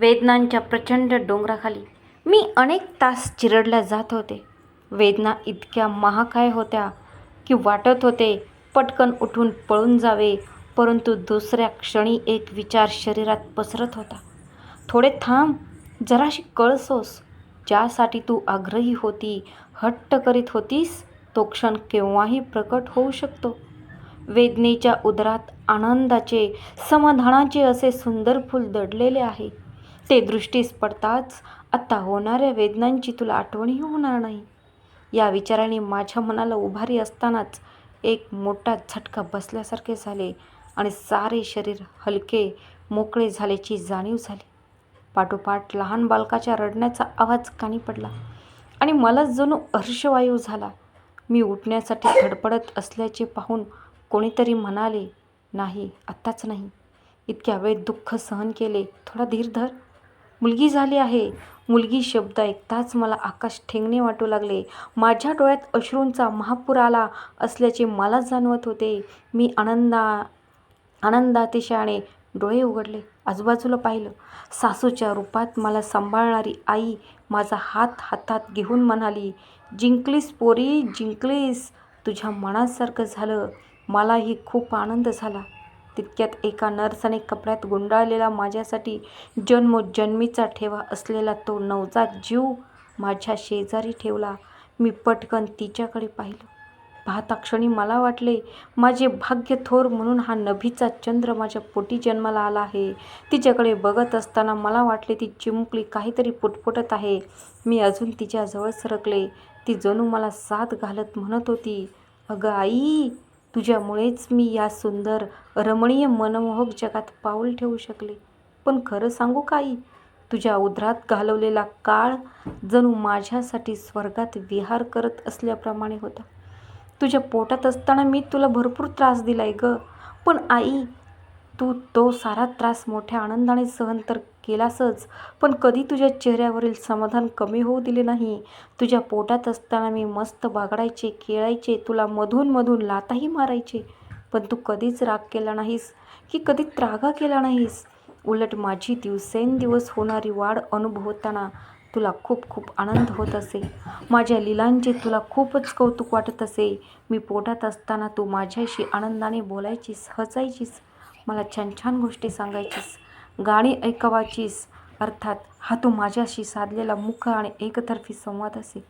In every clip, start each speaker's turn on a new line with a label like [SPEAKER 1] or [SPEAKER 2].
[SPEAKER 1] वेदनांच्या प्रचंड डोंगराखाली. मी अनेक तास चिरडल्या जात होते. वेदना इतक्या महाकाय होत्या की वाटत होते पटकन उठून पळून जावे परंतु दुसऱ्या क्षणी एक विचार शरीरात पसरत होता. थोडे थांब जराशी कळसोस. ज्यासाठी तू आग्रही होती हट्ट करीत होतीस तो क्षण केव्हाही प्रकट होऊ शकतो. वेदनेच्या उदरात आनंदाचे समाधानाचे असे सुंदर फूल दडलेले आहे. ते दृष्टीस पडताच आत्ता होणाऱ्या वेदनांची तुला आठवणही होणार नाही. या विचाराने माझ्या मनाला उभारी असतानाच एक मोठा झटका बसल्यासारखे झाले आणि सारे शरीर हलके मोकळे झाल्याची जाणीव झाली. पाठोपाठ लहान बालकाच्या रडण्याचा आवाज कानी पडला आणि मला जणू हर्षवायू झाला. मी उठण्यासाठी धडपडत असल्याचे पाहून कोणीतरी म्हणाले नाही आत्ताच नाही. इतक्या वेळ दुःख सहन केले थोडा धीर धर. मुलगी झाली आहे. मुलगी शब्द ऐकताच मला आकाश ठेंगणे वाटू लागले. माझ्या डोळ्यात अश्रूंचा महापूर आला असल्याचे मला जाणवत होते. मी आनंदा आनंदातिशयाने डोळे उघडले. आजूबाजूला पाहिलं. सासूच्या रूपात मला सांभाळणारी आई माझा हात हातात घेऊन म्हणाली जिंकलीस पोरी जिंकलीस. तुझ्या मनासारखं झालं. मलाही खूप आनंद झाला. तितक्यात एका नर्सने कपड्यात गुंडाळलेला माझ्यासाठी जन्मोजन्मीचा ठेवा असलेला तो नवजात जीव माझ्या शेजारी ठेवला. मी पटकन तिच्याकडे पाहिलं. पाहता क्षणी मला वाटले माझे भाग्य थोर म्हणून हा नभीचा चंद्र माझ्या पोटी जन्माला आला आहे. तिच्याकडे बघत असताना मला वाटले ती चिमुकली काहीतरी पुटपुटत आहे. मी अजून तिच्याजवळ सरकले. ती जणू मला साथ घालत म्हणत होती अगं आई तुझ्यामुळेच मी या सुंदर रमणीय मनमोहक जगात पाऊल ठेवू शकले. पण खरं सांगू का आई तुझ्या उदरात घालवलेला काळ जणू माझ्यासाठी स्वर्गात विहार करत असल्याप्रमाणे होता. तुझ्या पोटात असताना मी तुला भरपूर त्रास दिलाय ग. पण आई तू तो सारा त्रास मोठ्या आनंदाने सहन तर केलासच पण कधी तुझ्या चेहऱ्यावरील समाधान कमी होऊ दिले नाही? तुझ्या पोटात असताना मी मस्त बागडायचे खेळायचे तुला मधून मधून लाताही मारायचे. पण तू कधीच राग केला नाहीस की कधी त्रागा केला नाहीस? उलट माझी दिवसेंदिवस होणारी वाढ अनुभवताना तुला खूप खूप आनंद होत असे. माझ्या लिलांचे तुला खूपच कौतुक वाटत असे. मी पोटात असताना तू माझ्याशी आनंदाने बोलायचीस हसायचीस. मला छान छान गोष्टी सांगायचीस. गाणी ऐकवायचीस. अर्थात हा तू माझ्याशी साधलेला मुख आणि एकतर्फी संवाद असे.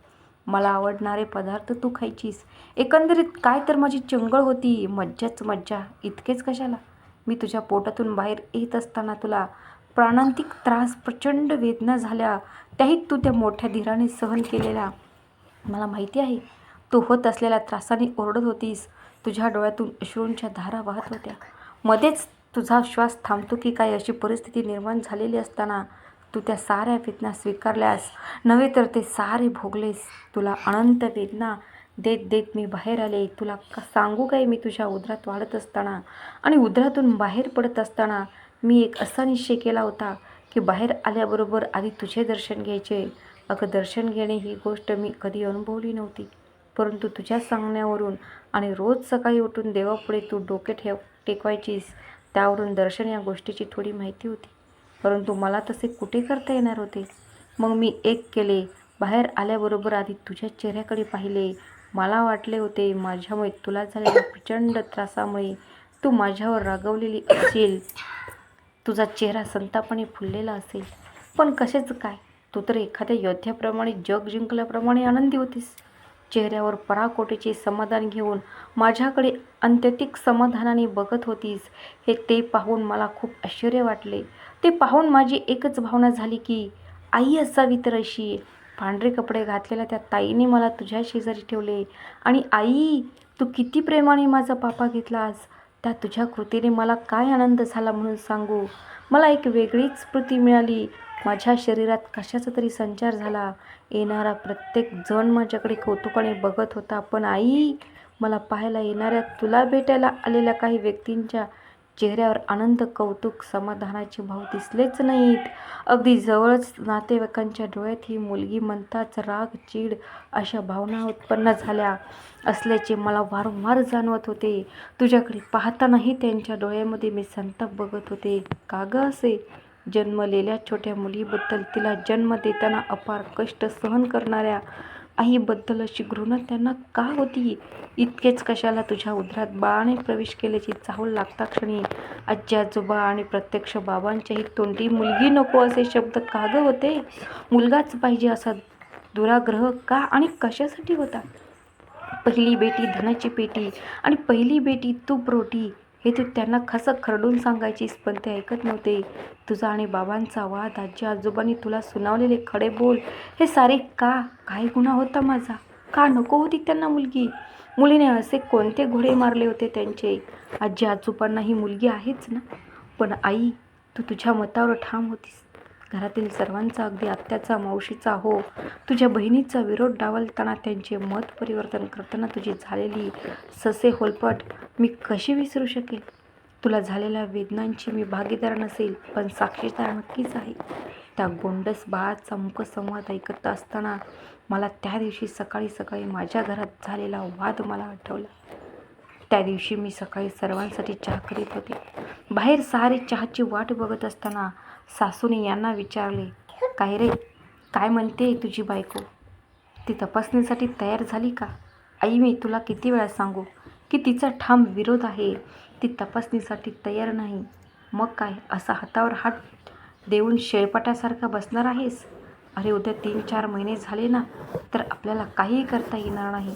[SPEAKER 1] मला आवडणारे पदार्थ तू खायचीस. एकंदरीत काय तर माझी चंगळ होती. मज्जाच मज्जा. इतकेच कशाला? मी तुझ्या पोटातून बाहेर येत असताना तुला प्राणांतिक त्रास प्रचंड वेदना झाल्या. त्याही तू त्या मोठ्या धीराने सहन केलेल्या मला माहिती आहे तू होत असलेल्या त्रासाने ओरडत होतीस. तुझ्या डोळ्यातून अश्रूंच्या धारा वाहत होत्या. मध्येच तुझा श्वास थांबतो की काय अशी परिस्थिती निर्माण झालेली असताना तू त्या साऱ्या वेदना स्वीकारल्यास? नव्हे तर ते सारे भोगलेस. तुला अनंत वेदना देत देत मी बाहेर आले. तुला का सांगू काय मी तुझ्या उदरात वाढत असताना? आणि उदरातून बाहेर पडत असताना मी एक असा निश्चय केला होता की बाहेर आल्याबरोबर आधी तुझे दर्शन घ्यायचे. अगं दर्शन घेणे ही गोष्ट मी कधी अनुभवली नव्हती. परंतु तुझ्या सांगण्यावरून आणि रोज सकाळी उठून देवापुढे तू डोके ठेव. टेकवायचीस त्यावरून दर्शन या गोष्टीची थोडी माहिती होती. परंतु मला तसे कुठे करता येणार होते? मग मी एक केले. बाहेर आल्याबरोबर आधी तुझ्या चेहऱ्याकडे पाहिले. मला वाटले होते माझ्यामुळे तुला झालेल्या प्रचंड त्रासामुळे तू माझ्यावर रागवलेली असेल. तुझा चेहरा संतापाने फुललेला असेल. पण कसेच काय? तू तर एखाद्या योद्ध्याप्रमाणे जग जिंकल्याप्रमाणे आनंदी होतीस. चेहऱ्यावर पराकोटीचे समाधान घेऊन माझ्याकडे अंत्यतिक समाधानाने बघत होतीस हे ते पाहून मला खूप आश्चर्य वाटले. ते पाहून माझी एकच भावना झाली की आई असावी तर अशी. पांढरे कपडे घातलेल्या त्या ताईने मला तुझ्या शेजारी ठेवले. आणि आई तू किती प्रेमाने माझा पापा घेतलास. त्या तुझ्या कृतीने मला काय आनंद झाला म्हणून सांगू. मला एक वेगळीच स्मृती मिळाली. माझ्या शरीरात कशाचा तरी संचार झाला. येणारा प्रत्येक जण माझ्याकडे कौतुकाने बघत होता पण आई मला पाहायला येणाऱ्या तुला भेटायला आलेल्या काही व्यक्तींच्या चेहऱ्यावर आनंद कौतुक समाधानाचे भाव दिसलेच नाहीत. अगदी जवळच नातेवाईकांच्या डोळ्यात ही मुलगी म्हणताच राग चीड अशा भावना उत्पन्न झाल्या. असल्याचे मला वारंवार जाणवत होते. तुझ्याकडे पाहतानाही त्यांच्या डोळ्यामध्ये मी संताप बघत होते. का गं असे? जन्मलेल्या छोट्या मुलीबद्दल तिला जन्म देताना अपार कष्ट सहन करणाऱ्या आईबद्दल अशी घृणा त्यांना का होती? इतकेच कशाला तुझ्या उदरात बाळाने प्रवेश केल्याची चाहूल लागता क्षणी? आजी आजोबा आणि प्रत्यक्ष बाबांच्याही तोंडी मुलगी नको असे शब्द का ग होते? मुलगाच पाहिजे असा दुराग्रह का आणि कशासाठी होता? पहिली बेटी धनाची पेटी आणि पहिली बेटी तूप रोटी हे तू त्यांना खसं खरडून सांगायचीस पण ते ऐकत नव्हते. तुझा आणि बाबांचा वाद आजी आजोबांनी तुला सुनावलेले खडे बोल हे सारे का? काय गुन्हा होता माझा? का नको होती त्यांना मुलगी? मुलीने असे कोणते घोडे मारले होते त्यांचे? आजी आजोबांना ही मुलगी आहेच ना? पण आई तू तुझ्या मतावर ठाम होतीस. घरातील सर्वांचा अगदी आत्याचा मावशीचा हो. तुझ्या बहिणीचा विरोध डावलताना त्यांचे मत परिवर्तन करताना तुझी झालेली ससे होलपट मी कशी विसरू शकेल तुला झालेल्या वेदनांची मी भागीदार नसेल पण साक्षीदार नक्कीच आहे. त्या गोंडस बाळाचा मुखसंवाद ऐकत असताना मला त्या दिवशी सकाळी सकाळी माझ्या घरात झालेला वाद मला आठवला. त्या दिवशी मी सकाळी सर्वांसाठी चहा करीत होते. बाहेर सारे चहाची वाट बघत असताना सासूने यांना विचारले काय रे? काय म्हणते तुझी बायको? ती तपासणीसाठी तयार झाली का? आई मी तुला किती वेळा सांगू की तिचा ठाम विरोध आहे? ती तपासणीसाठी तयार नाही. मग काय? असा हातावर हात देऊन शेळपाटासारखा बसणार आहेस? अरे उद्या तीन चार महिने झाले ना तर आपल्याला काहीही करता येणार नाही.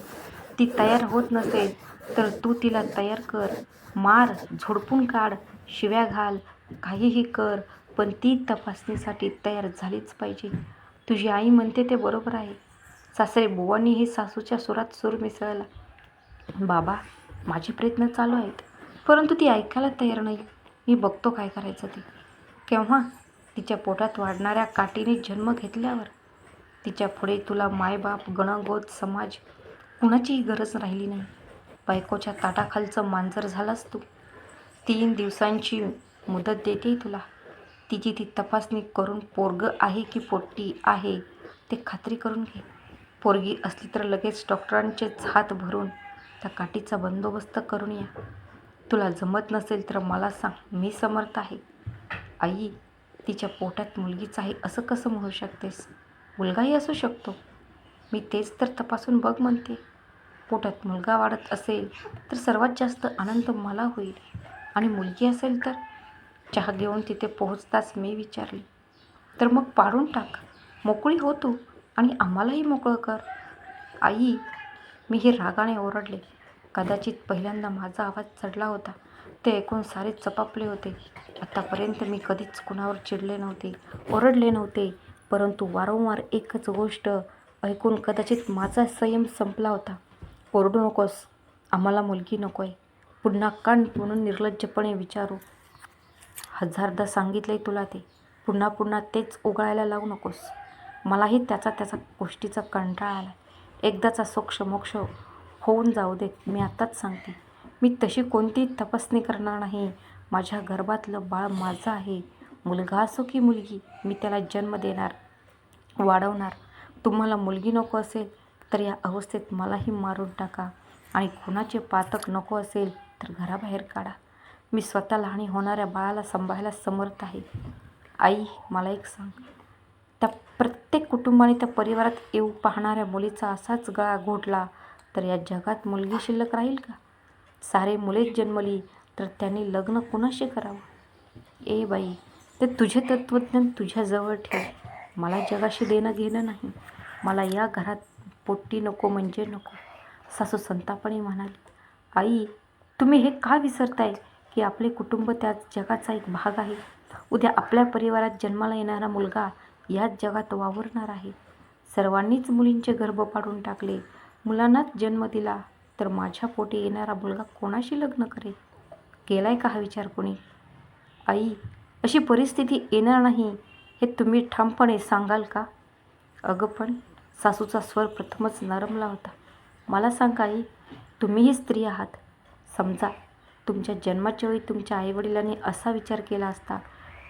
[SPEAKER 1] ती तयार होत नसेल तर तू तिला तयार कर. मार झोडपून काढ शिव्या घाल काहीही कर. पण ती तपासणीसाठी तयार झालीच पाहिजे. तुझी आई म्हणते ते बरोबर आहे. सासरे बुवांनी हे सासूच्या सुरात सूर मिसळला. बाबा माझे प्रयत्न चालू आहेत. परंतु ती ऐकायला तयार नाही. मी बघतो काय करायचं ते. केव्हा? तिच्या पोटात वाढणाऱ्या काठीने जन्म घेतल्यावर. तिच्या पुढे तुला मायबाप गणगोत समाज कुणाचीही गरज राहिली नाही. बायकोच्या ताटाखालचं मांजर झालास तू. तीन दिवसांची मुदत देते तुला. तिची ती तपासणी करून पोरग आहे की पोट्टी आहे ते खात्री करून घे. पोरगी असली तर लगेच डॉक्टरांचेच हात भरून त्या काठीचा बंदोबस्त करून या. तुला जमत नसेल तर मला सांग मी समर्थ आहे. आई तिच्या पोटात मुलगीच आहे असं कसं म्हणू शकतेस? मुलगाही असू शकतो. मी तेच तर तपासून बघ म्हणते. पोटात मुलगा वाढत असेल तर सर्वात जास्त आनंद मला होईल. आणि मुलगी असेल तर? चहा घेऊन तिथे पोहोचताच मी विचारले तर मग पाडून टाक. मोकळी हो तू आणि आम्हालाही मोकळं कर. आई. मी हे रागाने ओरडले. कदाचित पहिल्यांदा माझा आवाज चढला होता. ते ऐकून सारे चपापले होते. आत्तापर्यंत मी कधीच कुणावर चिडले नव्हते ओरडले नव्हते परंतु वारंवार एकच गोष्ट ऐकून कदाचित माझा संयम संपला होता. ओरडू नकोस. आम्हाला मुलगी नको आहे पुन्हा कान म्हणून निर्लज्जपणे विचारू. हजारदा सांगितलं आहे तुला ते. पुन्हा पुन्हा तेच उगाळायला लावू नकोस. मलाही त्याचा त्याचा गोष्टीचा कंटाळा आला एकदाचा सोक्ष मोक्ष होऊन जाऊ देत. मी आत्ताच सांगते. मी तशी कोणती तपासणी करणार नाही. माझ्या गर्भातलं बाळ माझं आहे. मुलगा असो की मुलगी मी त्याला जन्म देणार वाढवणार. तुम्हाला मुलगी नको असेल तर या अवस्थेत मलाही मारून टाका. आणि कुणाचे पातक नको असेल तर घराबाहेर काढा. मी स्वतः लहाणी होणाऱ्या बाळाला सांभाळायला समर्थ आहे. आई मला एक सांग. त्या प्रत्येक कुटुंबाने त्या परिवारात येऊ पाहणाऱ्या मुलीचा असाच गळा घोटला तर या जगात मुलगी शिल्लक राहील का? सारे मुलेच जन्मली तर त्यांनी लग्न कुणाशी करावं? ए बाई ते तुझे तत्त्वज्ञान तुझ्याजवळ ठेव. मला जगाशी देणं घेणं नाही. मला या घरात पोट्टी नको म्हणजे नको. सासू संतापणे म्हणाली. आई तुम्ही हे का विसरताय? की आपले कुटुंब त्या जगाचा एक भाग आहे. उद्या आपल्या परिवारात जन्माला येणारा मुलगा याच जगात वावरणार आहे. सर्वांनीच मुलींचे गर्भ पाडून टाकले. मुलांनाच जन्म दिला तर माझ्या पोटी येणारा मुलगा कोणाशी लग्न करेल? केलाय का हा विचार कोणी? आई अशी परिस्थिती येणार नाही हे तुम्ही ठामपणे सांगाल का? अगं पण सासूचा स्वर प्रथमच नरमला होता. मला सांगा आई तुम्हीही स्त्री आहात. समजा तुमच्या जन्माच्या वेळी तुमच्या आईवडिलांनी असा विचार केला असता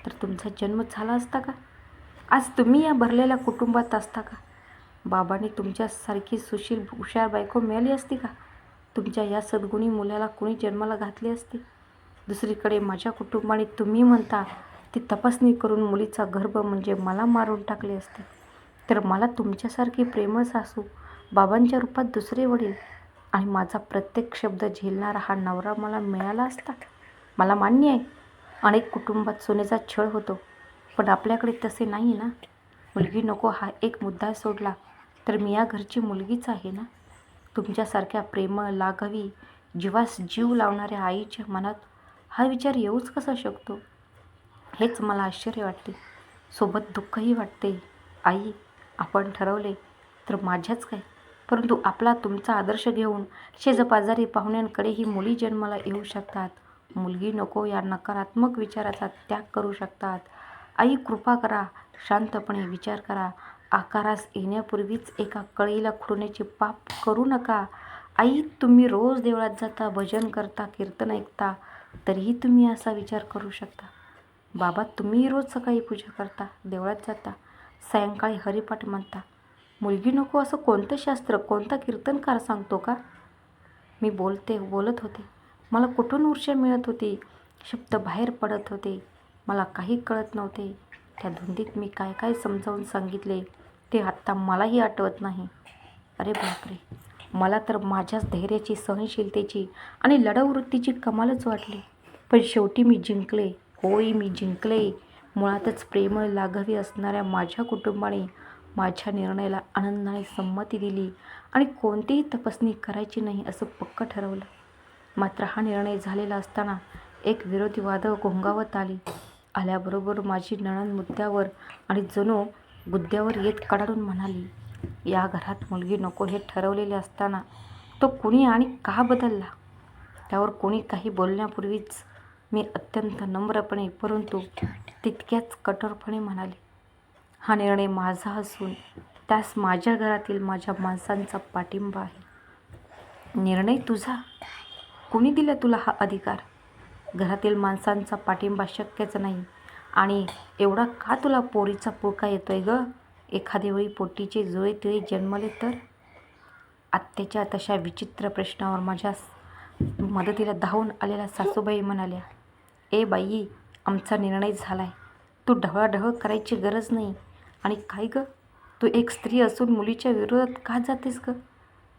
[SPEAKER 1] तर तुमचा जन्म झाला असता का? आज तुम्ही या भरलेल्या कुटुंबात असता का? बाबांनी तुमच्यासारखी सुशील हुशार बायको मिळाली असती का? तुमच्या या सद्गुणी मुलाला कुणी जन्माला घातली असती? दुसरीकडे माझ्या कुटुंबाने तुम्ही म्हणता ती तपासणी करून मुलीचा गर्भ म्हणजे मला मारून टाकले असते. तर मला तुमच्यासारखी प्रेमळ सासू बाबांच्या रूपात दुसरे वडील आणि माझा प्रत्येक शब्द झेलणारा हा नवरा मला मिळाला असता. मला मान्य आहे. अनेक कुटुंबात सोन्याचा छळ होतो. पण आपल्याकडे तसे नाही ना? मुलगी नको हा एक मुद्दा सोडला तर मी या घरची मुलगीच आहे ना? तुमच्यासारख्या प्रेम लाघवी जीवास जीव लावणाऱ्या आईच्या मनात हा विचार येऊच कसा शकतो? हेच मला आश्चर्य वाटते. सोबत दुःखही वाटते. आई आपण ठरवले तर माझ्याच काय? परंतु आपला तुमचा आदर्श घेऊन शेजपाजारी पाहुण्यांकडेही मुली जन्माला येऊ शकतात. मुलगी नको या नकारात्मक विचाराचा त्याग करू शकतात. आई कृपा करा. शांतपणे विचार करा. आकारास येण्यापूर्वीच एका कळीला खुडण्याचे पाप करू नका. आई तुम्ही रोज देवळात जाता भजन करता कीर्तन ऐकता तरीही तुम्ही असा विचार करू शकता. बाबा तुम्ही रोज सकाळी पूजा करता देवळात जाता सायंकाळी हरिपाठ म्हणता मुलगी नको असं कोणतं शास्त्र कोणता कीर्तनकार सांगतो का? मी बोलते बोलत होते. मला कुठून ऊर्जा मिळत होती? शब्द बाहेर पडत होते. मला काही कळत नव्हते. त्या धुंदीत मी काय काय समजावून सांगितले ते आत्ता मलाही आठवत नाही. अरे बापरे! मला तर माझ्याच धैर्याची सहनशीलतेची आणि लढववृत्तीची कमालच वाटली. पण शेवटी मी जिंकले. होय मी जिंकले. मुळातच प्रेमळ लाघवी असणाऱ्या माझ्या कुटुंबाने माझ्या निर्णयाला आनंदाने संमती दिली आणि कोणतीही तपासणी करायची नाही असं पक्क ठरवलं. मात्र हा निर्णय झालेला असताना एक विरोधी वादळ घोंगावत आली. आल्याबरोबर माझी नणंद मुद्द्यावर आणि जणू गुद्द्यावर येत कडाडून म्हणाली या घरात मुलगी नको हे ठरवलेले असताना तो कुणी आणि का बदलला? त्यावर कोणी काही बोलण्यापूर्वीच मी अत्यंत नम्रपणे परंतु तितक्याच कठोरपणे म्हणाले हा निर्णय माझा असून त्यास माझ्या घरातील माझ्या माणसांचा पाठिंबा आहे. निर्णय तुझा. कुणी दिला तुला हा अधिकार? घरातील माणसांचा पाठिंबा शक्यच नाही. आणि एवढा का तुला पोरीचा पुळका येतोय ग? एखाद्या वेळी पोटीचे जुळे तिळे जन्मले तर? आत्याच्या तशा विचित्र प्रश्नावर माझ्या मदतीला धावून आलेल्या सासूबाई म्हणाल्या ए बाई आमचा निर्णय झाला आहे तू ढवळाढवळ करायची गरज नाही. आणि काय ग? तू एक स्त्री असून मुलीच्या विरोधात का जातेस ग?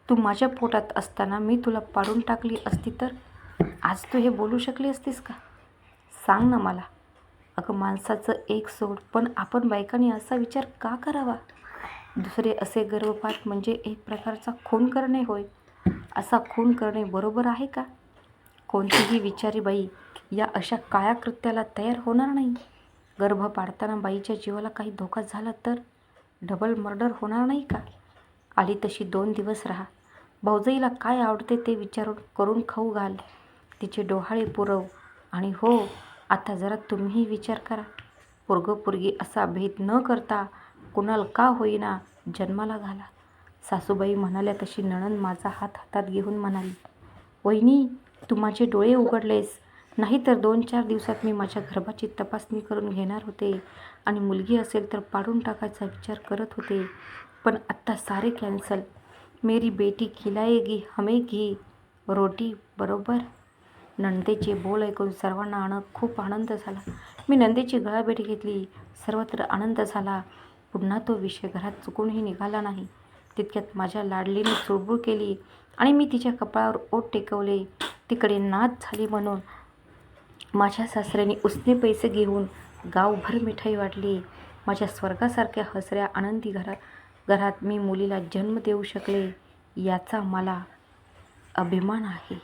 [SPEAKER 1] तू माझ्या पोटात असताना मी तुला पाडून टाकली असती तर? आज तू हे बोलू शकली असतीस का? सांग ना मला. अगं माणसाचं एक सोड पण आपण बायकांनी असा विचार का करावा? दुसरे असे गर्भपात म्हणजे एक प्रकारचा खून करणे होय. असा खून करणे बरोबर आहे का? कोणतीही विचारी बाई या अशा काळ्या कृत्याला तयार होणार नाही. गर्भ पाडताना बाईच्या जीवाला काही धोका झाला तर? डबल मर्डर होणार नाही का? आली तशी दोन दिवस राहा. भाऊजाईला काय आवडते ते विचारून करून खाऊ घाल. तिचे डोहाळे पुरव. आणि हो आता जरा तुम्हीही विचार करा. पोरगं पोरगी असा भेद न करता कुणाला का होईना जन्माला घाला. सासूबाई म्हणाल्या तशी नणन माझा हात हातात घेऊन म्हणाली वहिनी तू माझे डोळे उघडलेस. नाहीतर दोन चार दिवसात मी माझ्या गर्भाची तपासणी करून घेणार होते आणि मुलगी असेल तर पाडून टाकायचा विचार करत होते. पण आत्ता सारे कॅन्सल. मेरी बेटी खिलाएगी हमें घी रोटी बरोबर? नंदेचे बोल ऐकून सर्वांना आण खूप आनंद झाला. मी नंदेची गळाभेट घेतली. सर्वत्र आनंद झाला. पुन्हा तो विषय घरात चुकूनही निघाला नाही. तितक्यात माझ्या लाडलीने चुळबुळ केली आणि मी तिच्या कपाळावर ओट टेकवले. तिकडे नाच झाली म्हणून. माझ्या सासऱ्याने उसने पैसे घेऊन गावभर मिठाई वाटली. माझ्या स्वर्गासारख्या हसऱ्या आनंदी घरा घरात मी मुलीला जन्म देऊ शकले याचा मला अभिमान आहे.